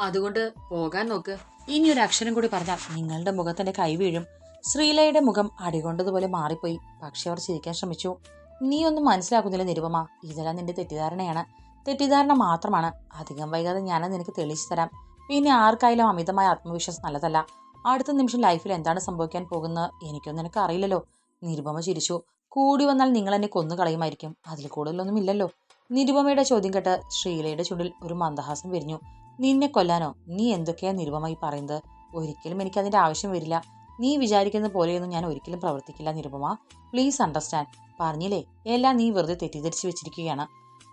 അതുകൊണ്ട് പോകാൻ നോക്ക്. ഇനി ഒരു അക്ഷരം കൂടി പറഞ്ഞാൽ നിങ്ങളുടെ മുഖത്തിന്റെ കൈ വീഴും. ശ്രീലയുടെ മുഖം അടികൊണ്ടതുപോലെ മാറിപ്പോയി. പക്ഷെ അവർ ചിരിക്കാൻ ശ്രമിച്ചു. നീ ഒന്നും മനസ്സിലാക്കുന്നില്ല നിരുപമ. ഇതെല്ലാം നിന്റെ തെറ്റിദ്ധാരണയാണ്. തെറ്റിദ്ധാരണ മാത്രമാണ്. അധികം വൈകാതെ ഞാനത് നിനക്ക് തെളിയിച്ചു തരാം. പിന്നെ ആർക്കായാലും അമിതമായ ആത്മവിശ്വാസം നല്ലതല്ല. അടുത്ത നിമിഷം ലൈഫിൽ എന്താണ് സംഭവിക്കാൻ പോകുന്നത്? എനിക്കൊന്നും നിനക്ക് അറിയില്ലല്ലോ. നിരുപമ ചിരിച്ചു. കൂടി വന്നാൽ നിങ്ങൾ എന്നെ കൊന്നു കളയുമായിരിക്കും. അതിൽ കൂടുതലൊന്നും ഇല്ലല്ലോ. നിരുപമയുടെ ചോദ്യം കേട്ട് ശ്രീലയുടെ ചുണ്ടിൽ ഒരു മന്ദഹാസം വിരിഞ്ഞു. നിന്നെ കൊല്ലാനോ? നീ എന്തൊക്കെയാ നിരുപമായി പറയുന്നത്? ഒരിക്കലും എനിക്ക് അതിന്റെ ആവശ്യം വരില്ല. നീ വിചാരിക്കുന്ന പോലെയൊന്നും ഞാൻ ഒരിക്കലും പ്രവർത്തിക്കില്ല നിരുപമ. പ്ലീസ് അണ്ടർസ്റ്റാൻഡ് പറഞ്ഞില്ലേ? എല്ലാം നീ വെറുതെ തെറ്റിദ്ധരിച്ചു വെച്ചിരിക്കുകയാണ്.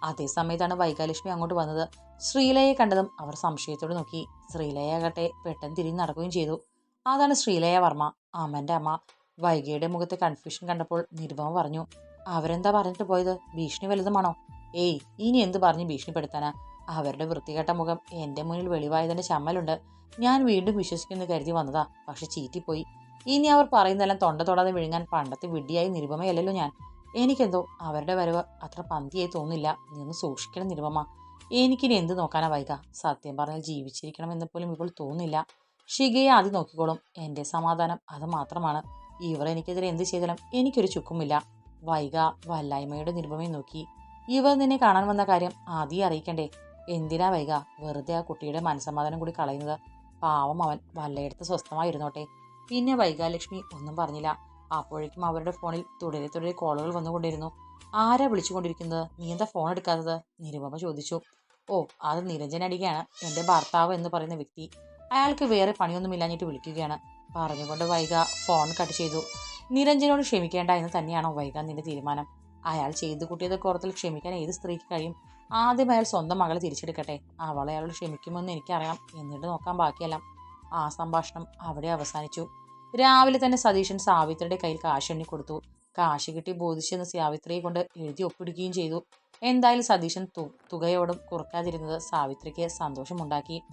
അതേ സമയത്താണ് വൈകാലക്ഷ്മി അങ്ങോട്ട് വന്നത്. ശ്രീലയെ കണ്ടതും അവർ സംശയത്തോട് നോക്കി. ശ്രീലയാകട്ടെ പെട്ടെന്ന് തിരിഞ്ഞ് നടക്കുകയും ചെയ്തു. അതാണ് ശ്രീലയ വർമ്മ. അമ്മന്റെ അമ്മ. വൈകിയുടെ മുഖത്തെ കൺഫ്യൂഷൻ കണ്ടപ്പോൾ നിരുപമ പറഞ്ഞു അവരെന്താ പറഞ്ഞിട്ട് പോയത്? ഭീഷണി വലുതുമാണോ ഏയ് ഇനി എന്ത് പറഞ്ഞ് ഭീഷണിപ്പെടുത്താനാ? അവരുടെ വൃത്തികെട്ട മുഖം എന്റെ മുന്നിൽ വെളിവായതിന്റെ ചമ്മലുണ്ട്. ഞാൻ വീണ്ടും വിശ്വസിക്കുന്നു കരുതി വന്നതാ. പക്ഷെ ചീറ്റിപ്പോയി. ഇനി അവർ പറയുന്നതെല്ലാം തൊണ്ട തൊടാതെ വിഴുങ്ങാൻ പണ്ടത്തെ വിഡ്ഢിയായി നിരുപമയല്ലല്ലോ ഞാൻ. എനിക്കെന്തോ അവരുടെ വരവ് അത്ര പന്തിയായി തോന്നില്ല. നീ ഒന്ന് സൂക്ഷിക്കണം നിരുപമ. എനിക്കിനി എന്ത് നോക്കാനാ വൈക? സത്യം പറഞ്ഞാൽ ജീവിച്ചിരിക്കണം എന്ന് പോലും ഇപ്പോൾ തോന്നില്ല. ഷികയെ ആദ്യം നോക്കിക്കോളും. എന്റെ സമാധാനം അത് മാത്രമാണ്. ഇവർ എനിക്കെതിരെ എന്ത് ചെയ്താലും എനിക്കൊരു ചുക്കുമില്ല. വൈക വല്ലായ്മയുടെ നിരുപമയെ നോക്കി. ഇവർ നിന്നെ കാണാൻ വന്ന കാര്യം ആദ്യം അറിയിക്കണ്ടേ. എന്തിനാ വൈക? വെറുതെ ആ കുട്ടിയുടെ മനസ്സമാധാനം കൂടി കളയുന്നത്. പാവം അവൻ വല്ലയിടത്ത് സ്വസ്ഥമായിരുന്നോട്ടെ. പിന്നെ വൈകാലക്ഷ്മി ഒന്നും പറഞ്ഞില്ല. അപ്പോഴേക്കും അവരുടെ ഫോണിൽ തുടരെ തുടരെ കോളുകൾ വന്നുകൊണ്ടിരുന്നു ആരാ വിളിച്ചുകൊണ്ടിരിക്കുന്നത്? നീ എന്താ ഫോൺ എടുക്കാത്തത്? നിരുപമ ചോദിച്ചു. ഓ അത് നിരഞ്ജൻ അടികയാണ്. എന്റെ ഭർത്താവ് എന്ന് പറയുന്ന വ്യക്തി. അയാൾക്ക് വേറെ പണിയൊന്നും ഇല്ലാഞ്ഞിട്ട് വിളിക്കുകയാണ്. പറഞ്ഞുകൊണ്ട് വൈക ഫോൺ കട്ട് ചെയ്തു. നിരഞ്ജനോട് ക്ഷമിക്കേണ്ട എന്ന് തന്നെയാണോ വൈക നിന്റെ തീരുമാനം? അയാൾ ചെയ്തു കൂട്ടിയതൊക്കെ ഓർത്തിൽ ക്ഷമിക്കാൻ ഏത് സ്ത്രീക്ക് കഴിയും? ആദ്യം അയാൾ സ്വന്തം മകളെ തിരിച്ചെടുക്കട്ടെ. അവളെ അയാളോട് ക്ഷമിക്കുമെന്ന് എനിക്കറിയാം. എന്നിട്ട് നോക്കാൻ ബാക്കിയെല്ലാം. ആ സംഭാഷണം അവിടെ അവസാനിച്ചു. രാവിലെ തന്നെ സതീശൻ സാവിത്രിയുടെ കയ്യിൽ കാശ് എണ്ണി കൊടുത്തു. കാശ് കിട്ടി ബോധിച്ചെന്ന് സാവിത്രിയെ കൊണ്ട് എഴുതി ഒപ്പിടുകയും ചെയ്തു. എന്തായാലും സതീശൻ തു- തുകയോടും കുറക്കാതിരുന്നത് സാവിത്രിക്ക് സന്തോഷമുണ്ടാക്കി.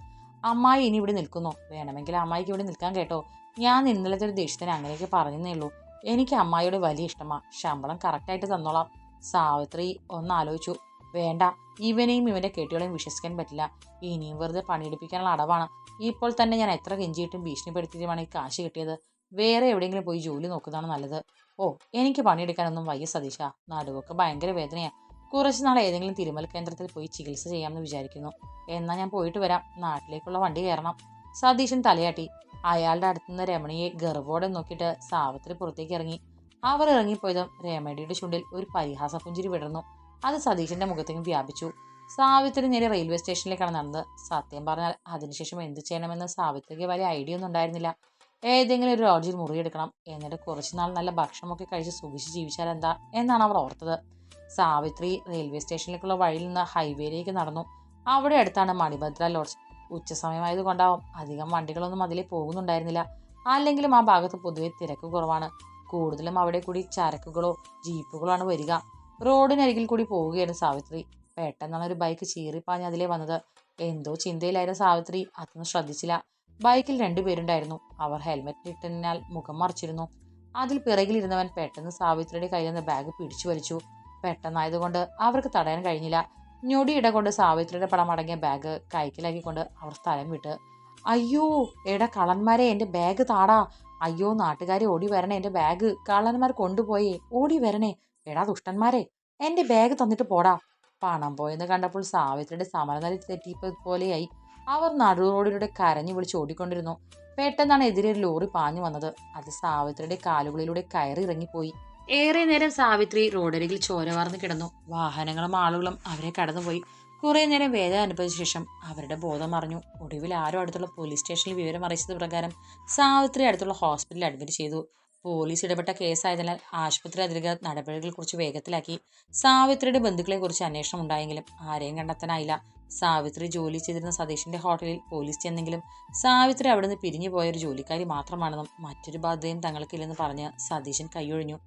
അമ്മായി ഇനി ഇവിടെ നിൽക്കുന്നു? വേണമെങ്കിൽ അമ്മായിക്ക് ഇവിടെ നിൽക്കാൻ കേട്ടോ. ഞാൻ ഇന്നലത്തെ ഒരു ദേഷ്യത്തിന് അങ്ങനെയൊക്കെ പറഞ്ഞതേ ഉള്ളൂ. എനിക്ക് അമ്മായിയോട് വലിയ ഇഷ്ടമാ. ശമ്പളം കറക്റ്റായിട്ട് തന്നോളാം. സാവിത്രി ഒന്ന് ആലോചിച്ചു. വേണ്ട ഇവനെയും ഇവന്റെ കെട്ടികളെയും വിശ്വസിക്കാൻ പറ്റില്ല. ഇനിയും വെറുതെ പണിയെടുപ്പിക്കാനുള്ള അടവാണ്. ഇപ്പോൾ തന്നെ ഞാൻ എത്ര കെഞ്ചിയിട്ടും ഭീഷണിപ്പെടുത്തിയിട്ടുമാണ് ഈ കാശ് കിട്ടിയത്. വേറെ എവിടെയെങ്കിലും പോയി ജോലി നോക്കുന്നതാണ് നല്ലത്. ഓ എനിക്ക് പണിയെടുക്കാനൊന്നും വയ്യ സതീശ. നടുവൊക്കെ ഭയങ്കര വേദനയാ. കുറച്ച് നാൾ ഏതെങ്കിലും തിരുമൽ കേന്ദ്രത്തിൽ പോയി ചികിത്സ ചെയ്യാമെന്ന് വിചാരിക്കുന്നു. എന്നാൽ ഞാൻ പോയിട്ട് വരാം. നാട്ടിലേക്കുള്ള വണ്ടി കയറണം. സതീശൻ തലയാട്ടി. അയാളുടെ അടുത്തുനിന്ന് രമണിയെ ഗർവോടെ നോക്കിയിട്ട് സാവിത്രി പുറത്തേക്ക് ഇറങ്ങി. അവർ ഇറങ്ങിപ്പോയതും രമണിയുടെ ചുണ്ടിൽ ഒരു പരിഹാസ പുഞ്ചിരി വിടർന്നു. അത് സതീശന്റെ മുഖത്തേക്കും വ്യാപിച്ചു. സാവിത്രി നേരെ റെയിൽവേ സ്റ്റേഷനിലേക്കാണ് നടന്നത്. സത്യം പറഞ്ഞാൽ അതിനുശേഷം എന്ത് ചെയ്യണമെന്ന് സാവിത്രിക്ക് വലിയ ഐഡിയ ഒന്നും ഉണ്ടായിരുന്നില്ല. ഏതെങ്കിലും ഒരു ലോഡ്ജിൽ മുറിയെടുക്കണം എന്നിട്ട് കുറച്ചുനാൾ നല്ല ഭക്ഷണമൊക്കെ കഴിച്ച് സുഖിച്ച് ജീവിച്ചാൽ എന്താ എന്നാണ് അവർ ഓർത്തത്. സാവിത്രി റെയിൽവേ സ്റ്റേഷനിലേക്കുള്ള വഴിയിൽ നിന്ന് ഹൈവേയിലേക്ക് നടന്നു. അവിടെ അടുത്താണ് മണിഭദ്ര ലോഡ്ജ്. ഉച്ച സമയമായതുകൊണ്ടാവും അധികം വണ്ടികളൊന്നും അതിലെ പോകുന്നുണ്ടായിരുന്നില്ല. അല്ലെങ്കിലും ആ ഭാഗത്ത് പൊതുവെ തിരക്ക് കുറവാണ്. കൂടുതലും അവിടെ കൂടി ചരക്കുകളോ ജീപ്പുകളോ ആണ് വരിക. റോഡിനരികിൽ കൂടി പോവുകയായിരുന്നു സാവിത്രി. പെട്ടെന്നാണ് ഒരു ബൈക്ക് ചീറിപ്പാഞ്ഞ് അതിലേ വന്നത്. എന്തോ ചിന്തയിലായിരുന്ന സാവിത്രി. അതൊന്നും ശ്രദ്ധിച്ചില്ല. ബൈക്കിൽ രണ്ടുപേരുണ്ടായിരുന്നു അവർ ഹെൽമെറ്റ് ഇട്ടതിനാൽ മുഖം മറിച്ചിരുന്നു. അതിൽ പിറകിലിരുന്നവൻ പെട്ടെന്ന് സാവിത്രിയുടെ കയ്യിൽ നിന്ന് ബാഗ് പിടിച്ചു വലിച്ചു. പെട്ടെന്നായതുകൊണ്ട് അവർക്ക് തടയാൻ കഴിഞ്ഞില്ല. ഞൊടിയിട കൊണ്ട് സാവിത്രിയുടെ പടം അടങ്ങിയ ബാഗ് കൈക്കലാക്കിക്കൊണ്ട് അവർ സ്ഥലം വിട്ട് അയ്യോ എടാ കള്ളന്മാരെ എന്റെ ബാഗ് താടാ. അയ്യോ നാട്ടുകാർ ഓടി വരണേ എന്റെ ബാഗ് കള്ളന്മാർ കൊണ്ടുപോയി ഓടി വരണേ. എടാ ദുഷ്ടന്മാരെ എന്റെ ബാഗ് തന്നിട്ട് പോടാ. പണം പോയെന്ന് കണ്ടപ്പോൾ സാവിത്രിയുടെ സമരനില തെറ്റിപ്പോലെയായി അവർ നടു റോഡിലൂടെ കരഞ്ഞു വിളിച്ച് ഓടിക്കൊണ്ടിരുന്നു. പെട്ടെന്നാണ് എതിരെ ഒരു ലോറി പാഞ്ഞു വന്നത്. അത് സാവിത്രിയുടെ കാലുകളിലൂടെ കയറി ഇറങ്ങിപ്പോയി. ഏറെ നേരം സാവിത്രി റോഡരികിൽ ചോര വാർന്ന് കിടന്നു. വാഹനങ്ങളും ആളുകളും അവരെ കടന്നുപോയി. കുറെ നേരം വേദന അനുഭവിച്ച ശേഷം അവരുടെ ബോധം അറിഞ്ഞു ഒടുവിൽ ആരോ അടുത്തുള്ള പോലീസ് സ്റ്റേഷനിൽ വിവരം അറിയിച്ചത് പ്രകാരം സാവിത്രി അടുത്തുള്ള ഹോസ്പിറ്റലിൽ അഡ്മിറ്റ് ചെയ്തു. പോലീസ് ഇടപെട്ട കേസായതിനാൽ ആശുപത്രി അധികൃതർ നടപടികളെ കുറിച്ച് വേഗത്തിലാക്കി. സാവിത്രിയുടെ ബന്ധുക്കളെ കുറിച്ച് അന്വേഷണം ഉണ്ടായെങ്കിലും ആരെയും കണ്ടെത്താനായില്ല. സാവിത്രി ജോലി ചെയ്തിരുന്ന സതീഷിന്റെ ഹോട്ടലിൽ പോലീസ് ചെന്നെങ്കിലും സാവിത്രി അവിടുന്ന് പിരിഞ്ഞു പോയ ഒരു ജോലിക്കാരി മാത്രമാണെന്നും മറ്റൊരു ബാധ്യതയും തങ്ങൾക്കില്ലെന്ന് പറഞ്ഞ് സതീശൻ കൈയൊഴിഞ്ഞു.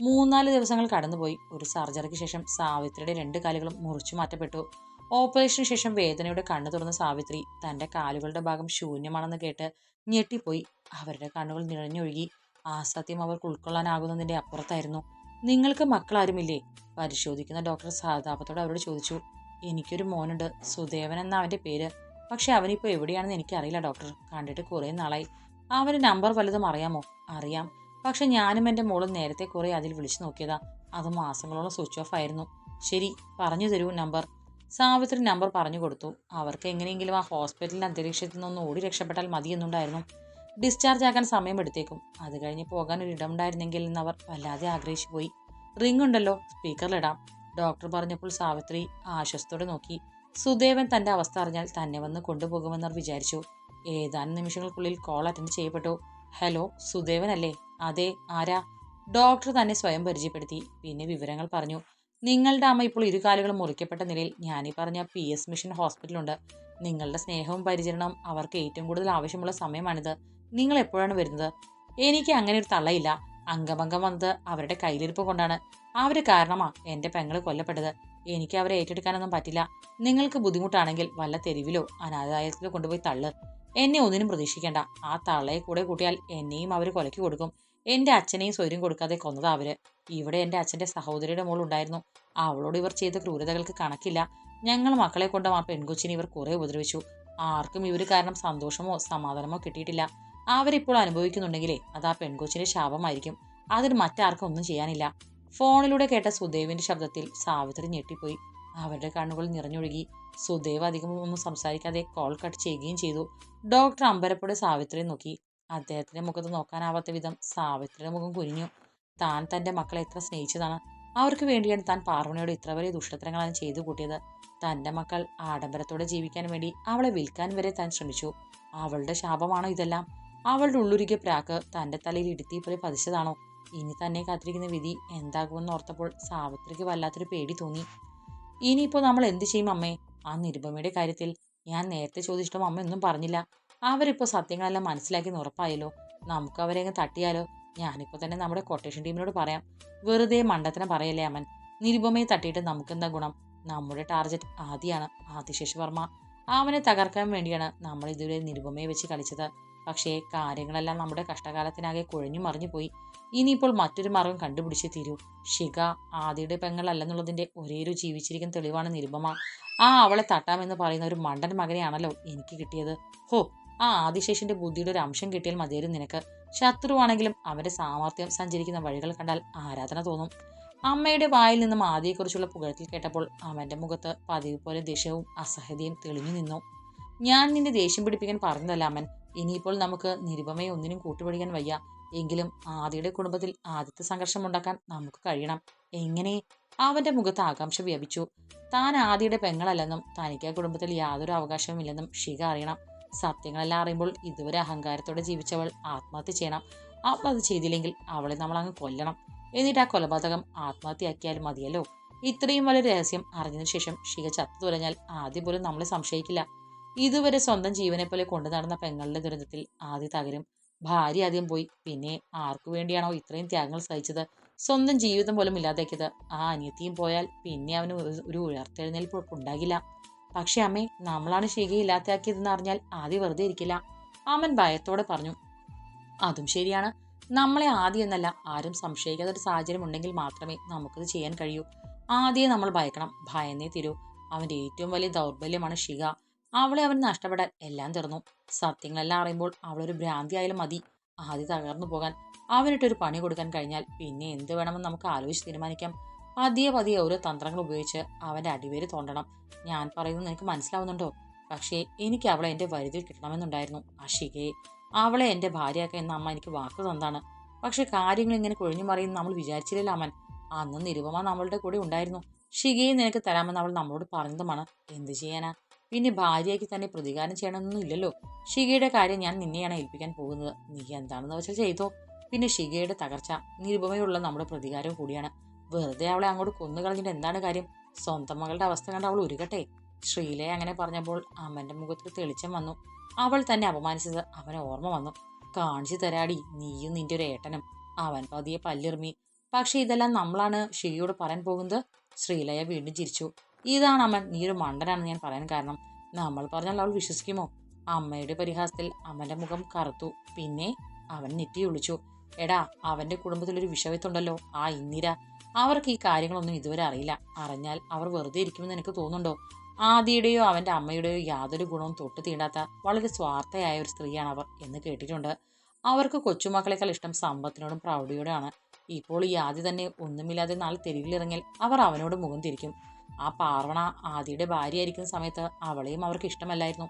മൂന്നാൽ ദിവസങ്ങൾ കടന്നുപോയി. ഒരു സർജറിക്ക് ശേഷം സാവിത്രിയുടെ രണ്ട് കാലുകളും മുറിച്ചു മാറ്റപ്പെട്ടു. ഓപ്പറേഷന് ശേഷം വേദനയുടെ കണ്ണു തുറന്ന സാവിത്രി തന്റെ കാലുകളുടെ ഭാഗം ശൂന്യമാണെന്ന് കേട്ട് ഞെട്ടിപ്പോയി. അവരുടെ കണ്ണുകൾ നിറഞ്ഞൊഴുകി. ആ സത്യം അവർക്ക് ഉൾക്കൊള്ളാനാകുന്നതിന്റെ അപ്പുറത്തായിരുന്നു. നിങ്ങൾക്ക് മക്കളാരുമില്ലേ? പരിശോധിക്കുന്ന ഡോക്ടർ സഹതാപത്തോടെ അവരോട് ചോദിച്ചു. എനിക്കൊരു മോനുണ്ട്. സുദേവൻ എന്ന അവന്റെ പേര്. പക്ഷെ അവനിപ്പോൾ എവിടെയാണെന്ന് എനിക്കറിയില്ല ഡോക്ടർ. കണ്ടിട്ട് കുറേ നാളായി. അവന്റെ നമ്പർ വല്ലതും അറിയാമോ? അറിയാം. പക്ഷെ ഞാനും എന്റെ മോളും നേരത്തെ കുറേ അതിൽ വിളിച്ചു നോക്കിയതാ. അത് മാസങ്ങളോളം സ്വിച്ച് ഓഫ് ആയിരുന്നു. ശരി പറഞ്ഞു തരൂ നമ്പർ. സാവിത്രി നമ്പർ പറഞ്ഞു കൊടുത്തു. അവർക്ക് എങ്ങനെയെങ്കിലും ആ ഹോസ്പിറ്റലിന്റെ അന്തരീക്ഷത്തിൽ നിന്ന് ഓടി രക്ഷപ്പെട്ടാൽ മതിയെന്നുണ്ടായിരുന്നു. ഡിസ്ചാർജ് ആക്കാൻ സമയം എടുത്തേക്കും. അത് കഴിഞ്ഞ് പോകാൻ ഒരു ഇടമുണ്ടായിരുന്നെങ്കിൽ എന്ന് അവർ വല്ലാതെ ആഗ്രഹിച്ചു പോയി. റിംഗ് ഉണ്ടല്ലോ സ്പീക്കറിലിടാം ഡോക്ടർ പറഞ്ഞപ്പോൾ സാവിത്രി ആശ്വസത്തോടെ നോക്കി. സുദേവൻ തന്റെ അവസ്ഥ അറിഞ്ഞാൽ തന്നെ വന്ന് കൊണ്ടുപോകുമെന്നവർ വിചാരിച്ചു. ഏതാനും നിമിഷങ്ങൾക്കുള്ളിൽ കോൾ അറ്റൻഡ് ചെയ്യപ്പെട്ടു. ഹലോ സുദേവൻ അല്ലേ അതെ ആരാ? ഡോക്ടർ തന്നെ സ്വയം പരിചയപ്പെടുത്തി. പിന്നെ വിവരങ്ങൾ പറഞ്ഞു. നിങ്ങളുടെ അമ്മ ഇപ്പോൾ ഇരുകാലുകളും മുറിക്കപ്പെട്ട നിലയിൽ ഞാനീ പറഞ്ഞ പി എസ് മിഷൻ ഹോസ്പിറ്റലുണ്ട്. നിങ്ങളുടെ സ്നേഹവും പരിചരണവും അവർക്ക് ഏറ്റവും കൂടുതൽ ആവശ്യമുള്ള സമയമാണിത്. നിങ്ങൾ എപ്പോഴാണ് വരുന്നത്? എനിക്ക് അങ്ങനെ ഒരു തള്ളയില്ല. അംഗഭംഗം വന്നത് അവരുടെ കയ്യിലിരിപ്പ് കൊണ്ടാണ്. അവർ കാരണമാ എന്റെ പെങ്ങൾ കൊല്ലപ്പെട്ടത്. എനിക്ക് അവരെ ഏറ്റെടുക്കാനൊന്നും പറ്റില്ല. നിങ്ങൾക്ക് ബുദ്ധിമുട്ടാണെങ്കിൽ വല്ല തെരുവിലോ അനാഥാലയത്തിലോ കൊണ്ടുപോയി തള്ളു. എന്നെ ഒന്നിനും പ്രതീക്ഷിക്കേണ്ട. ആ തള്ളയെ കൂടെ കൂട്ടിയാൽ എന്നെയും അവർ കൊലക്കി കൊടുക്കും. എന്റെ അച്ഛനെയും സ്വൈര്യം കൊടുക്കാതെ കൊന്നതാ അവർ. ഇവിടെ എന്റെ അച്ഛന്റെ സഹോദരിയുടെ മോൾ ഉണ്ടായിരുന്നു. അവളോട് ഇവർ ചെയ്ത ക്രൂരതകൾക്ക് കണക്കില്ല. ഞങ്ങൾ മക്കളെ കൊണ്ട് ആ പെൺകൊച്ചിനെ ഇവർ കുറെ ഉപദ്രവിച്ചു. ആർക്കും ഇവർ കാരണം സന്തോഷമോ സമാധാനമോ കിട്ടിയിട്ടില്ല. അവരിപ്പോൾ അനുഭവിക്കുന്നുണ്ടെങ്കിലേ അത് ആ പെൺകൊച്ചിന്റെ ശാപമായിരിക്കും. അതിന് മറ്റാർക്കും ഒന്നും ചെയ്യാനില്ല. ഫോണിലൂടെ കേട്ട സുദേവിന്റെ ശബ്ദത്തിൽ സാവിത്രി ഞെട്ടിപ്പോയി. അവരുടെ കണ്ണുകൾ നിറഞ്ഞൊഴുകി. സുദേവ് അധികം ഒന്നും സംസാരിക്കാതെ കോൾ കട്ട് ചെയ്യുകയും ചെയ്തു. ഡോക്ടർ അമ്പരപ്പോടെ സാവിത്രിയെ നോക്കി. അദ്ദേഹത്തിന്റെ മുഖത്ത് നോക്കാനാവാത്ത വിധം സാവിത്രിയുടെ മുഖം കുരിഞ്ഞു താൻ തന്റെ മക്കളെ എത്ര സ്നേഹിച്ചതാണ്. അവർക്ക് വേണ്ടിയാണ് താൻ പാർവണിയോട് ഇത്ര വലിയ ദുഷ്ടത്തരങ്ങളാണ് ചെയ്തു കൂട്ടിയത്. തന്റെ മക്കൾ ആഡംബരത്തോടെ ജീവിക്കാൻ വേണ്ടി അവളെ വിൽക്കാൻ വരെ താൻ ശ്രമിച്ചു. അവളുടെ ശാപമാണോ ഇതെല്ലാം? അവളുടെ ഉള്ളുരുകിയ പ്രാക്ക് തന്റെ തലയിൽ ഇടുത്തി പോലെ പതിച്ചതാണോ? ഇനി തന്നെ കാത്തിരിക്കുന്ന വിധി എന്താകുമെന്ന് ഓർത്തപ്പോൾ സാവിത്രിക്ക് വല്ലാത്തൊരു പേടി തോന്നി. ഇനിയിപ്പോൾ നമ്മൾ എന്ത് ചെയ്യും അമ്മേ? ആ നിരുപമയുടെ കാര്യത്തിൽ ഞാൻ നേരത്തെ ചോദിച്ചിട്ടും അമ്മ ഒന്നും പറഞ്ഞില്ല. അവരിപ്പോൾ സത്യങ്ങളെല്ലാം മനസ്സിലാക്കി ഉറപ്പായല്ലോ? നമുക്ക് അവരെ അങ്ങ് തട്ടിയാലോ? ഞാനിപ്പോൾ തന്നെ നമ്മുടെ കൊട്ടേഷൻ ടീമിനോട് പറയാം. വെറുതെ മണ്ടത്തിനെ പറയല്ലേ അമ്മൻ നിരുപമയെ തട്ടിയിട്ട് നമുക്കെന്താ ഗുണം? നമ്മുടെ ടാർഗറ്റ് ആദിയാണ് ആദിശേഷ് വർമ്മ. അവനെ തകർക്കാൻ വേണ്ടിയാണ് നമ്മൾ ഇതുവരെ നിരുപമയെ വെച്ച് കളിച്ചത്. പക്ഷേ കാര്യങ്ങളെല്ലാം നമ്മുടെ കഷ്ടകാലത്തിനാകെ കുഴഞ്ഞു മറിഞ്ഞു പോയി. ഇനിയിപ്പോൾ മറ്റൊരു മാർഗം കണ്ടുപിടിച്ച് തീരൂ. ഷിക ആദിയുടെ പെങ്ങളല്ലെന്നുള്ളതിന്റെ ഒരേയൊരു ജീവിച്ചിരിക്കുന്ന തെളിവാണ് നിരുപമ. ആ അവളെ തട്ടാമെന്ന് പറയുന്ന ഒരു മണ്ടൻ മകനെയാണല്ലോ എനിക്ക് കിട്ടിയത്. ഹോ ആ ആദിശേഷിന്റെ ബുദ്ധിയുടെ ഒരു അംശം കിട്ടിയാൽ മതിയായിരുന്നു നിനക്ക്. ശത്രുവാണെങ്കിലും അവന്റെ സാമർത്ഥ്യം സഞ്ചരിക്കുന്ന വഴികൾ കണ്ടാൽ ആരാധന തോന്നും. അമ്മയുടെ വായിൽ നിന്നും ആദിയെക്കുറിച്ചുള്ള പുകഴത്തിൽ കേട്ടപ്പോൾ അവന്റെ മുഖത്ത് പതിവ് പോലെ ദേഷ്യവും അസഹ്യതയും തെളിഞ്ഞു നിന്നു. ഞാൻ നിന്നെ ദേഷ്യം പിടിപ്പിക്കാൻ പറഞ്ഞതല്ല അമ്മൻ. ഇനിയിപ്പോൾ നമുക്ക് നിരുപമയെ ഒന്നിനും കൂട്ടുപിടിക്കാൻ വയ്യ. എങ്കിലും ആദിയുടെ കുടുംബത്തിൽ ആദ്യത്തെ സംഘർഷം ഉണ്ടാക്കാൻ നമുക്ക് കഴിയണം. എങ്ങനെ? അവന്റെ മുഖത്ത് ആകാംക്ഷ വ്യാപിച്ചു. താൻ ആദിയുടെ പെങ്ങളല്ലെന്നും തനിക്ക് ആ കുടുംബത്തിൽ യാതൊരു അവകാശവുമില്ലെന്നും ഷിക അറിയണം. സത്യങ്ങളെല്ലാം അറിയുമ്പോൾ ഇതുവരെ അഹങ്കാരത്തോടെ ജീവിച്ചവൾ ആത്മഹത്യ ചെയ്യണം. അവൾ അത് ചെയ്തില്ലെങ്കിൽ അവളെ നമ്മൾ അങ്ങ് കൊല്ലണം. എന്നിട്ട് ആ കൊലപാതകം ആത്മഹത്യയാക്കിയാൽ മതിയല്ലോ. ഇത്രയും വലിയ രഹസ്യം അറിഞ്ഞതിനു ശേഷം ഷിക ചത്തു തുലഞ്ഞാൽ ആദ്യം പോലും നമ്മളെ സംശയിക്കില്ല. ഇതുവരെ സ്വന്തം ജീവനെ പോലെ കൊണ്ടു നടന്ന പെങ്ങളുടെ ദുരന്തത്തിൽ ആദ്യ തകരും. ഭാര്യ ആദ്യം പോയി. പിന്നെ ആർക്കു വേണ്ടിയാണോ ഇത്രയും ത്യാഗങ്ങൾ സഹിച്ചത്? സ്വന്തം ജീവിതം പോലും ഇല്ലാതാക്കിയത് ആ അനിയത്തിയും പോയാൽ പിന്നെ അവന് ഒരു- ഒരു ഉയർത്തെഴുന്നേൽപ്പ് ഉണ്ടാകില്ല. പക്ഷെ അമ്മേ നമ്മളാണ് ശിഖയെ ഇല്ലാത്തയാക്കിയതെന്ന് അറിഞ്ഞാൽ ആദ്യം വെറുതെ ഇരിക്കില്ല. അമ്മൻ ഭയത്തോടെ പറഞ്ഞു അതും ശരിയാണ്. നമ്മളെ ആദ്യം എന്നല്ല ആരും സംശയിക്കാത്ത ഒരു സാഹചര്യം ഉണ്ടെങ്കിൽ മാത്രമേ നമുക്കത് ചെയ്യാൻ കഴിയൂ. ആദ്യം നമ്മൾ ഭയക്കണം. ഭയന്നേ തീരൂ. അവന്റെ ഏറ്റവും വലിയ ദൗർബല്യമാണ് ഷിക അവളെ അവൻ നഷ്ടപ്പെടാൻ എല്ലാം തീർന്നു. സത്യങ്ങളെല്ലാം അറിയുമ്പോൾ അവളൊരു ഭ്രാന്തി ആയാലും മതി. ആദ്യം തകർന്നു പോകാൻ അവനിട്ടൊരു പണി കൊടുക്കാൻ കഴിഞ്ഞാൽ പിന്നെ എന്ത് വേണമെന്ന് നമുക്ക് ആലോചിച്ച് തീരുമാനിക്കാം. പതിയെ പതിയെ ഓരോ തന്ത്രങ്ങൾ ഉപയോഗിച്ച് അവന്റെ അടിവേര് തോണ്ടണം. ഞാൻ പറയുന്നത് നിനക്ക് മനസ്സിലാവുന്നുണ്ടോ? പക്ഷേ എനിക്ക് അവളെ എന്റെ വരുതിയിൽ കിട്ടണമെന്നുണ്ടായിരുന്നു. അഷികെ അവളെ എന്റെ ഭാര്യയാക്കാൻ എന്ന അമ്മ എനിക്ക് വാക്ക് തന്നാണ് പക്ഷേ കാര്യങ്ങൾ ഇങ്ങനെ കൊഴിഞ്ഞു മറിയുന്നു നമ്മൾ വിചാരിച്ചില്ലല്ലോ അമ്മൻ അന്ന് നിരുപമ നമ്മളുടെ കൂടെ ഉണ്ടായിരുന്നു. ഷികയെ നിനക്ക് തരാമെന്ന് അവൾ നമ്മളോട് പറഞ്ഞതുമാണ്. എന്ത് ചെയ്യാനാ? പിന്നെ ഭാര്യയ്ക്ക് തന്നെ പ്രതികാരം ചെയ്യണമെന്നൊന്നും ഇല്ലല്ലോ. ഷികയുടെ കാര്യം ഞാൻ നിന്നെയാണ് ഏൽപ്പിക്കാൻ പോകുന്നത്. നീ എന്താണെന്ന് വെച്ചാൽ ചെയ്തോ. പിന്നെ ഷികയുടെ തകർച്ച. നിരുപമയുള്ള നമ്മുടെ പ്രതികാരം കൂടിയാണ്. വെറുതെ അവളെ അങ്ങോട്ട് കൊന്നുകളഞ്ഞിട്ട് എന്താണ് കാര്യം? സ്വന്തം മകളുടെ അവസ്ഥ കണ്ട് അവൾ ഉരുകട്ടെ. ശ്രീലയെ അങ്ങനെ പറഞ്ഞപ്പോൾ അമ്മന്റെ മുഖത്തിൽ തെളിച്ചം വന്നു. അവൾ തന്നെ അപമാനിച്ചത് അവനെ ഓർമ്മ വന്നു. കാണിച്ചു തരാടി നീയും നിന്റെ ഒരു ഏട്ടനും. അവൻ പതിയെ പല്ലിറുമി. പക്ഷെ ഇതെല്ലാം നമ്മളാണ് ശ്രീയോട് പറയാൻ പോകുന്നത്. ശ്രീലയ വീണ്ടും ചിരിച്ചു. ഇതാണ് അമ്മൻ നീ ഒരു മണ്ടനാണെന്ന് ഞാൻ പറയാൻ കാരണം. നമ്മൾ പറഞ്ഞാൽ അവൾ വിശ്വസിക്കുമോ? അമ്മയുടെ പരിഹാസത്തിൽ അമ്മന്റെ മുഖം കറുത്തു. പിന്നെ അവൻ നെറ്റി വിളിച്ചു എടാ അവന്റെ കുടുംബത്തിലൊരു വിഷവത്തുണ്ടല്ലോ. ആ ഇന്ദിര അവർക്ക് ഈ കാര്യങ്ങളൊന്നും ഇതുവരെ അറിയില്ല. അറിഞ്ഞാൽ അവർ വെറുതെ ഇരിക്കുമെന്ന് എനിക്ക് തോന്നുന്നുണ്ടോ? ആദിയുടെയോ അവന്റെ അമ്മയുടെയോ യാതൊരു ഗുണവും തൊട്ട് തീണ്ടാത്ത വളരെ സ്വാർത്ഥയായ ഒരു സ്ത്രീയാണ് അവർ എന്ന് കേട്ടിട്ടുണ്ട്. അവർക്ക് കൊച്ചുമക്കളെക്കാൾ ഇഷ്ടം സമ്പത്തിനോടും പ്രൗഢിയോടാണ്. ഇപ്പോൾ ഈ ആദ്യ തന്നെ ഒന്നുമില്ലാതെ നാളെ തെരുവിലിറങ്ങിയാൽ അവർ അവനോട് മുഖം തിരിക്കും. ആ പാർവണ ആദിയുടെ ഭാര്യയായിരിക്കുന്ന സമയത്ത് അവളെയും അവർക്ക് ഇഷ്ടമല്ലായിരുന്നു.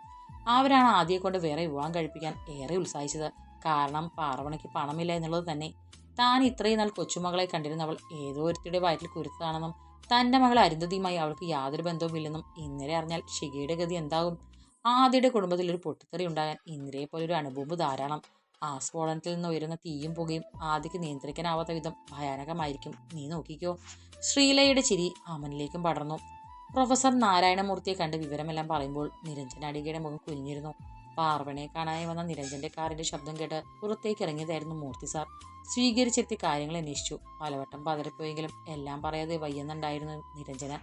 അവരാണ് ആദിയെക്കൊണ്ട് കൊണ്ട് വേറെ വിവാഹം കഴിപ്പിക്കാൻ ഏറെ ഉത്സാഹിച്ചത്. കാരണം പാർവണയ്ക്ക് പണമില്ല എന്നുള്ളത് തന്നെ. താൻ ഇത്രയും നാൾ കൊച്ചുമകളെ കണ്ടിരുന്ന അവൾ ഏതോ ഒരുത്തിയുടെ വയറ്റിൽ കുരുത്താണെന്നും തന്റെ മകൾ അരുന്ധതിയുമായി അവൾക്ക് യാതൊരു ബന്ധവുമില്ലെന്നും ഇന്നലെ അറിഞ്ഞാൽ ഷികയുടെ ഗതി എന്താകും? ആദ്യയുടെ കുടുംബത്തിൽ ഒരു പൊട്ടിത്തെറി ഉണ്ടാകാൻ ഇന്ദ്രയെ പോലെ ഒരു അനുഭവം ധാരാളം. ആ സ്ഫോടനത്തിൽ നിന്ന് ഉയരുന്ന തീയും പുകയും ആദ്യക്ക് നിയന്ത്രിക്കാനാവാത്ത വിധം ഭയാനകമായിരിക്കും. നീ നോക്കിക്കോ. ശ്രീലയുടെ ചിരി അമനിലേക്കും പടർന്നു. പ്രൊഫസർ നാരായണമൂർത്തിയെ കണ്ട് വിവരമെല്ലാം പറയുമ്പോൾ നിരഞ്ജനാടികയുടെ മുഖം കുനിഞ്ഞിരുന്നു. പാർവണയെ കാണാനായി വന്ന നിരഞ്ജന്റെ കാറിന്റെ ശബ്ദം കേട്ട് പുറത്തേക്ക് ഇറങ്ങിയതായിരുന്നു മൂർത്തി സാർ. സ്വീകരിച്ചെത്തി കാര്യങ്ങൾ അന്വേഷിച്ചു. പലവട്ടം പതറിപ്പോയെങ്കിലും എല്ലാം പറയാതെ വയ്യെന്നുണ്ടായിരുന്നു നിരഞ്ജന.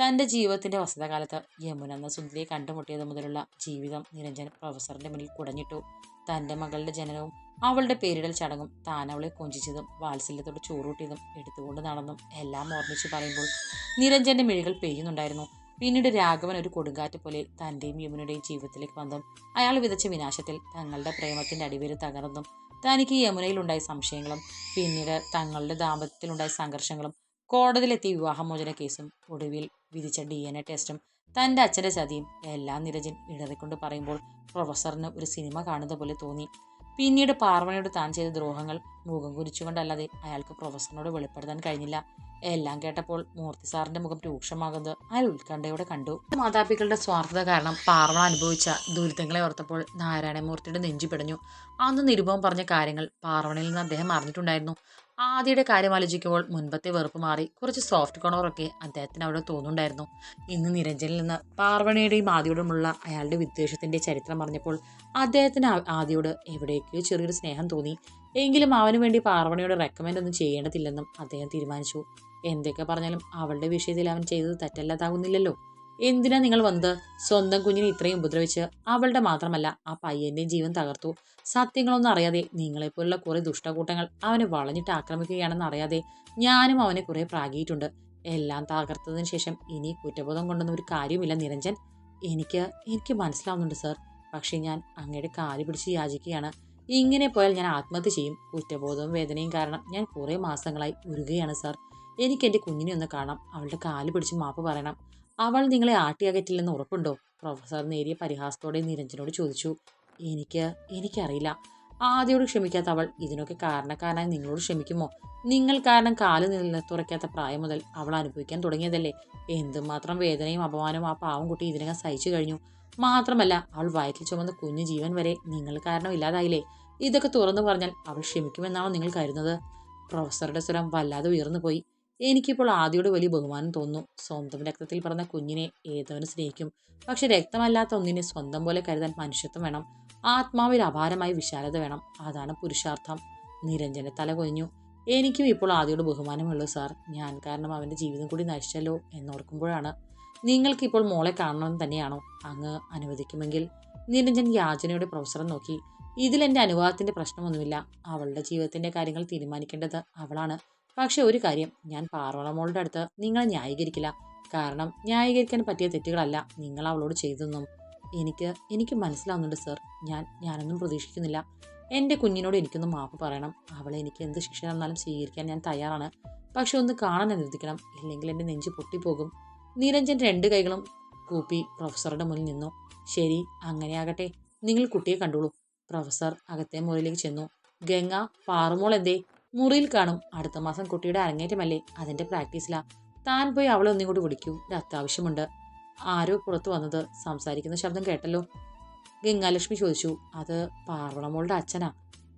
തന്റെ ജീവിതത്തിന്റെ വസതകാലത്ത് യമുന എന്ന സുന്ദരിയെ കണ്ടുമുട്ടിയത് മുതലുള്ള ജീവിതം നിരഞ്ജൻ പ്രൊഫസറിന്റെ മുന്നിൽ കുടഞ്ഞിട്ടു. തന്റെ മകളുടെ ജനനവും അവളുടെ പേരിടൽ ചടങ്ങും താൻ അവളെ കൊഞ്ചിച്ചതും വാത്സല്യത്തോട് ചോറൂട്ടിയതും എടുത്തുകൊണ്ട് നടന്നും എല്ലാം ഓർമ്മിച്ച് പറയുമ്പോൾ നിരഞ്ജന്റെ മിഴികൾ പെയ്യുന്നുണ്ടായിരുന്നു. പിന്നീട് രാഘവൻ ഒരു കൊടുങ്കാറ്റ് പോലെ തന്റെയും യമുനയുടെയും ജീവിതത്തിലേക്ക് വന്നും. അയാൾ വിതച്ച വിനാശത്തിൽ തങ്ങളുടെ പ്രേമത്തിന്റെ അടിവേര് തകർന്നും. തനിക്ക് യമുനയിൽ യമുനയിലുണ്ടായ സംശയങ്ങളും പിന്നീട് തങ്ങളുടെ ദാമ്പത്യത്തിലുണ്ടായ സംഘർഷങ്ങളും കോടതിയിലെത്തിയ വിവാഹമോചന കേസും ഒടുവിൽ വിധിച്ച ഡി എൻ എ ടെസ്റ്റും തന്റെ അച്ഛന്റെ ചതിയും എല്ലാം നിരജൻ ഇടറിക്കൊണ്ട് പറയുമ്പോൾ പ്രൊഫസറിന് ഒരു സിനിമ കാണുന്ന പോലെ തോന്നി. പിന്നീട് പാർവണിയോട് താൻ ചെയ്ത ദ്രോഹങ്ങൾ മുഖം കുരിച്ചുകൊണ്ടല്ലാതെ അയാൾക്ക് പ്രൊഫസറിനോട് വെളിപ്പെടുത്താൻ കഴിഞ്ഞില്ല. എല്ലാം കേട്ടപ്പോൾ മൂർത്തി സാറിന്റെ മുഖം രൂക്ഷമാകുന്നത് അയാൾ ഉത്കണ്ഠയോടെ കണ്ടു. മാതാപിതാക്കളുടെ സ്വാർത്ഥത കാരണം പാർവണ അനുഭവിച്ച ദുരിതങ്ങളെ ഓർത്തപ്പോൾ നാരായണമൂർത്തിയുടെ നെഞ്ചു പിടഞ്ഞു. അന്ന് നിരുപം പറഞ്ഞ കാര്യങ്ങൾ പാർവണയിൽ നിന്ന് അദ്ദേഹം അറിഞ്ഞിട്ടുണ്ടായിരുന്നു. ആദ്യയുടെ കാര്യം ആലോചിക്കുമ്പോൾ മുൻപത്തെ വെറുപ്പ് മാറി കുറച്ച് സോഫ്റ്റ് കോണറൊക്കെ അദ്ദേഹത്തിന് അവിടെ തോന്നുന്നുണ്ടായിരുന്നു. ഇന്ന് നിരഞ്ജനിൽ നിന്ന് പാർവണിയുടെയും ആദ്യയോടുമുള്ള അയാളുടെ വിദ്വേഷത്തിന്റെ ചരിത്രം പറഞ്ഞപ്പോൾ അദ്ദേഹത്തിന് ആദ്യയോട് എവിടേക്കോ ചെറിയൊരു സ്നേഹം തോന്നി. എങ്കിലും അവന് വേണ്ടി പാർവണിയോട് റെക്കമെൻഡ് ഒന്നും ചെയ്യേണ്ടതില്ലെന്നും അദ്ദേഹം തീരുമാനിച്ചു. എന്തൊക്കെ പറഞ്ഞാലും അവളുടെ വിഷയത്തിൽ അവൻ ചെയ്തത് തെറ്റല്ലാതാകുന്നില്ലല്ലോ എന്തിനാ നിങ്ങൾ വന്നത്? സ്വന്തം കുഞ്ഞിനെ ഇത്രയും ഉപദ്രവിച്ച് അവളുടെ മാത്രമല്ല ആ പയ്യന്റെയും ജീവൻ തകർത്തു. സത്യങ്ങളൊന്നും അറിയാതെ നിങ്ങളെപ്പോലുള്ള കുറെ ദുഷ്ടകൂട്ടങ്ങൾ അവനെ വളഞ്ഞിട്ട് ആക്രമിക്കുകയാണെന്ന് അറിയാതെ ഞാനും അവനെ കുറെ പ്രാഗിയിട്ടുണ്ട്. എല്ലാം തകർത്തതിന് ശേഷം ഇനി കുറ്റബോധം കൊണ്ടൊന്നും ഒരു കാര്യമില്ല നിരഞ്ജൻ. എനിക്ക് എനിക്ക് മനസ്സിലാവുന്നുണ്ട് സർ. പക്ഷേ ഞാൻ അങ്ങയുടെ കാൽ പിടിച്ച് യാചിക്കുകയാണ്. ഇങ്ങനെ പോയാൽ ഞാൻ ആത്മഹത്യ ചെയ്യും. കുറ്റബോധവും വേദനയും കാരണം ഞാൻ കുറേ മാസങ്ങളായി ഉരുകയാണ് സർ. എനിക്ക് എന്റെ കുഞ്ഞിനെ ഒന്ന് കാണാം. അവളുടെ കാൽ പിടിച്ച് മാപ്പ് പറയണം. അവൾ നിങ്ങളെ ആട്ടിയകറ്റില്ലെന്ന് ഉറപ്പുണ്ടോ? പ്രൊഫസർ നേരിയ പരിഹാസത്തോടെ നിരഞ്ജനോട് ചോദിച്ചു. എനിക്ക് എനിക്കറിയില്ല. ആദ്യോട് ക്ഷമിക്കാത്ത അവൾ ഇതിനൊക്കെ കാരണക്കാരനായി നിങ്ങളോട് ക്ഷമിക്കുമോ? നിങ്ങൾ കാരണം കാൽ നിലത്തുറയ്ക്കാത്ത പ്രായം മുതൽ അവൾ അനുഭവിക്കാൻ തുടങ്ങിയതല്ലേ? എന്തുമാത്രം വേദനയും അപമാനവും ആ പാവം കുട്ടി ഇതിനകം സഹിച്ചു കഴിഞ്ഞു. മാത്രമല്ല അവൾ വയറ്റിൽ ചുമന്ന കുഞ്ഞു ജീവൻ വരെ നിങ്ങൾ കാരണം ഇല്ലാതായില്ലേ? ഇതൊക്കെ തുറന്നു പറഞ്ഞാൽ അവൾ ക്ഷമിക്കുമെന്നാണോ നിങ്ങൾ കരുതുന്നത്? പ്രൊഫസറുടെ സ്വരം വല്ലാതെ ഉയർന്നു പോയി എനിക്കിപ്പോൾ ആദ്യയോട് വലിയ ബഹുമാനം തോന്നുന്നു സ്വന്തം രക്തത്തിൽ പറഞ്ഞ കുഞ്ഞിനെ ഏതവനും സ്നേഹിക്കും? പക്ഷെ രക്തമല്ലാത്ത ഒന്നിനെ സ്വന്തം പോലെ കരുതാൻ മനുഷ്യത്വം വേണം. ആത്മാവിൽ അപാരമായ വിശാലത വേണം. അതാണ് പുരുഷാർത്ഥം. നിരഞ്ജന തല കൊഞ്ഞു എനിക്കും ഇപ്പോൾ ആദ്യയോട് ബഹുമാനമുള്ളൂ സാർ. ഞാൻ കാരണം അവന്റെ ജീവിതം കൂടി നശിച്ചല്ലോ എന്നോർക്കുമ്പോഴാണ്. നിങ്ങൾക്കിപ്പോൾ മോളെ കാണണമെന്ന് തന്നെയാണോ? അങ്ങ് അനുവദിക്കുമെങ്കിൽ. നിരഞ്ജൻ യാചനയുടെ പ്രൊഫസറെ നോക്കി. ഇതിൽ എന്റെ അനുവാദത്തിന്റെ പ്രശ്നമൊന്നുമില്ല. അവളുടെ ജീവിതത്തിന്റെ കാര്യങ്ങൾ തീരുമാനിക്കേണ്ടത് അവളാണ്. പക്ഷെ ഒരു കാര്യം ഞാൻ പാർവണ മോളുടെ അടുത്ത് നിങ്ങളെ ന്യായീകരിക്കില്ല. കാരണം ന്യായീകരിക്കാൻ പറ്റിയ തെറ്റുകളല്ല നിങ്ങൾ അവളോട് ചെയ്തെന്നും എനിക്ക് എനിക്ക് മനസ്സിലാവുന്നുണ്ട് സർ. ഞാൻ ഞാനൊന്നും പ്രതീക്ഷിക്കുന്നില്ല. എന്റെ കുഞ്ഞിനോട് എനിക്കൊന്ന് മാപ്പ് പറയണം. അവളെ എനിക്ക് എന്ത് ശിക്ഷ തന്നാലും സ്വീകരിക്കാൻ ഞാൻ തയ്യാറാണ്. പക്ഷെ ഒന്ന് കാണാൻ അനുവദിക്കണം ഇല്ലെങ്കിൽ എന്റെ നെഞ്ച് പൊട്ടിപ്പോകും. നിരഞ്ജൻ രണ്ട് കൈകളും കൂപ്പി പ്രൊഫസറുടെ മുന്നിൽ നിന്നു. ശരി അങ്ങനെയാകട്ടെ. നിങ്ങൾ കുട്ടിയെ കണ്ടോളൂ പ്രൊഫസർ അകത്തെ മുറിയിലേക്ക് ചെന്നു. ഗംഗ പാറുമോൾ എന്തേ? മുറിയിൽ കാണും. അടുത്ത മാസം കുട്ടിയുടെ അരങ്ങേറ്റമല്ലേ? അതിന്റെ പ്രാക്ടീസിലാ. താൻ പോയി അവളെ ഒന്നും കൂടി വിളിക്കൂ. ഒരു അത്യാവശ്യമുണ്ട്. ആരോ പുറത്തു വന്നത്. സംസാരിക്കുന്ന ശബ്ദം കേട്ടല്ലോ. ഗംഗാലക്ഷ്മി ചോദിച്ചു അത് പാർവണമോളുടെ അച്ഛനാ?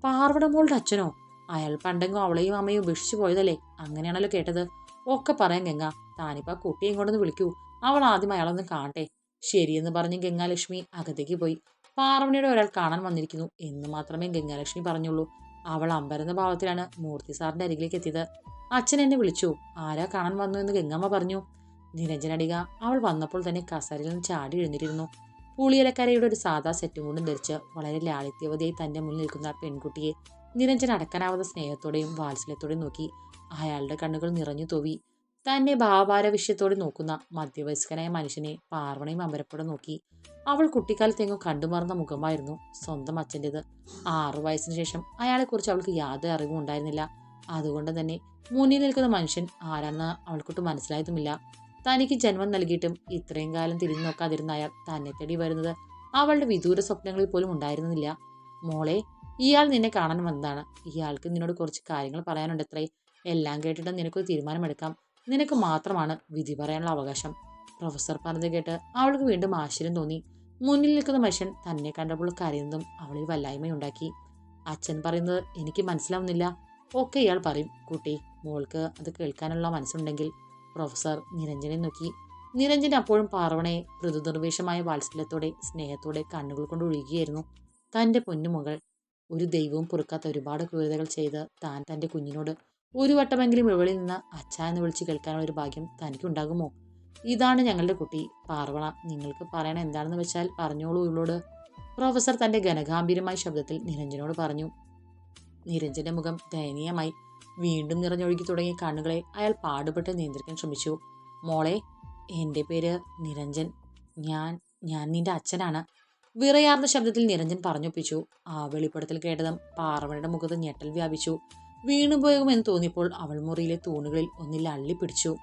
പാർവണമോളുടെ അച്ഛനോ? അയാൾ പണ്ടെങ്കോ അവളെയും അമ്മയും ഉപേക്ഷിച്ചു പോയതല്ലേ? അങ്ങനെയാണല്ലോ കേട്ടത്. ഒക്കെ പറയാം ഗംഗ. താനിപ്പോ ആ കുട്ടിയും വിളിക്കൂ. അവൾ ആദ്യം അയാളൊന്ന് കാണട്ടെ. ശരിയെന്ന് പറഞ്ഞ് ഗംഗാലക്ഷ്മി. അകത്തേക്ക് പോയി. പാർവണിയുടെ ഒരാൾ കാണാൻ വന്നിരിക്കുന്നു. എന്ന് മാത്രമേ ഗംഗാലക്ഷ്മി പറഞ്ഞുള്ളൂ. അവൾ അമ്പരന്ന ഭാവത്തിലാണ് മൂർത്തി സാറിന്റെ അരികിലേക്ക് എത്തിയത്. അച്ഛൻ എന്നെ വിളിച്ചു. ആരാ കാണാൻ വന്നു? എന്ന് ഗംഗമ്മ പറഞ്ഞു. നിരഞ്ജനടിക അവൾ വന്നപ്പോൾ തന്നെ കസരിൽ നിന്ന് ചാടി എഴുന്നിരുന്നു പൂളിയലക്കരയുടെ ഒരു സാധാ സെറ്റും കൊണ്ടും ധരിച്ച് വളരെ ലാളിത്യവതിയായി തന്റെ മുന്നിൽ നിൽക്കുന്ന പെൺകുട്ടിയെ നിരഞ്ജൻ അടക്കാനാവാത്ത സ്നേഹത്തോടെയും വാത്സല്യത്തോടെയും നോക്കി. അയാളുടെ കണ്ണുകൾ നിറഞ്ഞു തോവി. തന്നെ ഭാവാരവിഷ്യത്തോടെ നോക്കുന്ന മധ്യവയസ്കനായ മനുഷ്യനെ പാർവണയും അമ്പരപ്പോടെ നോക്കി. അവൾ കുട്ടിക്കാലത്തെങ്ങും കണ്ടുമറന്ന മുഖമായിരുന്നു സ്വന്തം അച്ഛന്റെത്. ആറു വയസ്സിന് ശേഷം അയാളെക്കുറിച്ച് അവൾക്ക് യാതൊരു അറിവും ഉണ്ടായിരുന്നില്ല. അതുകൊണ്ട് തന്നെ മുന്നിൽ നിൽക്കുന്ന മനുഷ്യൻ ആരാണെന്ന് അവൾക്കൊട്ട് മനസ്സിലായതുമില്ല. തനിക്ക് ജന്മം നൽകിയിട്ടും ഇത്രയും കാലം തിരിഞ്ഞു നോക്കാതിരുന്ന അയാൾ തന്നെ തേടി വരുന്നത് അവളുടെ വിദൂര സ്വപ്നങ്ങളിൽ പോലും ഉണ്ടായിരുന്നില്ല. മോളെ ഇയാൾ നിന്നെ കാണാൻ വന്നതാണ്. ഇയാൾക്ക് നിന്നോട് കുറച്ച് കാര്യങ്ങൾ പറയാനുണ്ടത്രേ എല്ലാം കേട്ടിട്ട് നിനക്കൊരു തീരുമാനമെടുക്കാം. നിനക്ക് മാത്രമാണ് വിധി പറയാനുള്ള അവകാശം. പ്രൊഫസർ പറഞ്ഞത് കേട്ട് അവൾക്ക് വീണ്ടും ആശ്ചര്യം തോന്നി. മുന്നിൽ നിൽക്കുന്ന മനുഷ്യൻ തന്നെ കണ്ടപ്പോൾ കരയുന്നതും അവളിൽ വല്ലായ്മയുണ്ടാക്കി അച്ഛൻ പറയുന്നത് എനിക്ക് മനസ്സിലാവുന്നില്ല. ഒക്കെ ഇയാൾ പറയും. കുട്ടി മോൾക്ക് അത് കേൾക്കാനുള്ള മനസ്സുണ്ടെങ്കിൽ പ്രൊഫസർ നിരഞ്ജനെ നോക്കി. നിരഞ്ജൻ അപ്പോഴും പാർവണയെ നിർവേഷമായ വാത്സല്യത്തോടെ സ്നേഹത്തോടെ കണ്ണുകൾ കൊണ്ട് ഒഴുകിയായിരുന്നു തന്റെ പൊന്നുമകൾ ഒരു ദൈവവും പൊറുക്കാത്ത ഒരുപാട് ക്രൂരതകൾ ചെയ്ത് താൻ തന്റെ കുഞ്ഞിനോട് ഒരു വട്ടമെങ്കിലും ഇവളിൽ നിന്ന് അച്ഛ എന്ന് വിളിച്ച് കേൾക്കാനുള്ള ഒരു ഭാഗ്യം തനിക്കുണ്ടാകുമോ? ഇതാണ് ഞങ്ങളുടെ കുട്ടി. പാർവണ നിങ്ങൾക്ക് പറയണ എന്താണെന്ന് വെച്ചാൽ പറഞ്ഞോളൂ ഇവളോട്. പ്രൊഫസർ തന്റെ ഘനഗാംഭീര്യമായ ശബ്ദത്തിൽ നിരഞ്ജനോട് പറഞ്ഞു. നിരഞ്ജന്റെ മുഖം ദയനീയമായി. വീണ്ടും നിറഞ്ഞൊഴുകി തുടങ്ങിയ കണ്ണുകളെ അയാൾ പാടുപെട്ട് നിയന്ത്രിക്കാൻ ശ്രമിച്ചു. മോളെ എന്റെ പേര് നിരഞ്ജൻ. ഞാൻ ഞാൻ നിന്റെ അച്ഛനാണ്. വിറയാർന്ന ശബ്ദത്തിൽ നിരഞ്ജൻ പറഞ്ഞൊപ്പിച്ചു. ആ വെളിപ്പെടുത്തൽ കേട്ടതും പാർവണയുടെ മുഖത്ത് ഞെട്ടൽ വ്യാപിച്ചു. വീണുപോകുമെന്ന് തോന്നിയപ്പോൾ അവൾ മുറിയിലെ തൂണുകളിൽ ഒന്നിൽ അള്ളിപ്പിടിച്ചു.